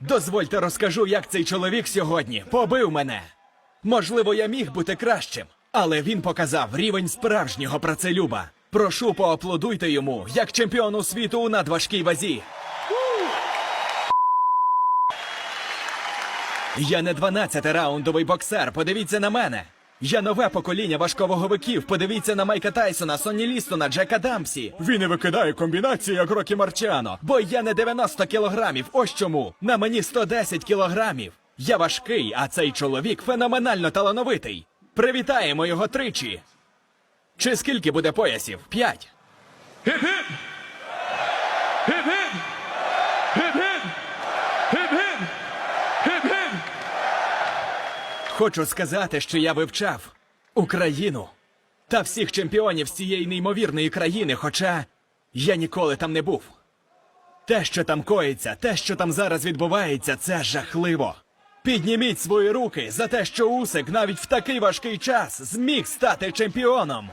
Дозвольте розкажу, як цей чоловік сьогодні побив мене. Можливо, я міг бути кращим, але він показав рівень справжнього працелюба. Прошу, поаплодуйте йому, як чемпіону світу у надважкій вазі. Я не 12-раундовий боксер, подивіться на мене. Я нове покоління важковаговиків. Подивіться на Майка Тайсона, Сонні Лістона, Джека Дамсі. Він і викидає комбінації, як Рокі Марчано. Бо я не 90 кілограмів. Ось чому. На мені 110 кілограмів. Я важкий, а цей чоловік феноменально талановитий. Привітаємо його тричі. Чи скільки буде поясів? П'ять. Hip hip! Hip Хочу сказати, що я вивчав Україну та всіх чемпіонів цієї неймовірної країни, хоча я ніколи там не був. Те, що там коїться, те, що там зараз відбувається, це жахливо. Підніміть свої руки за те, що Усик навіть в такий важкий час зміг стати чемпіоном.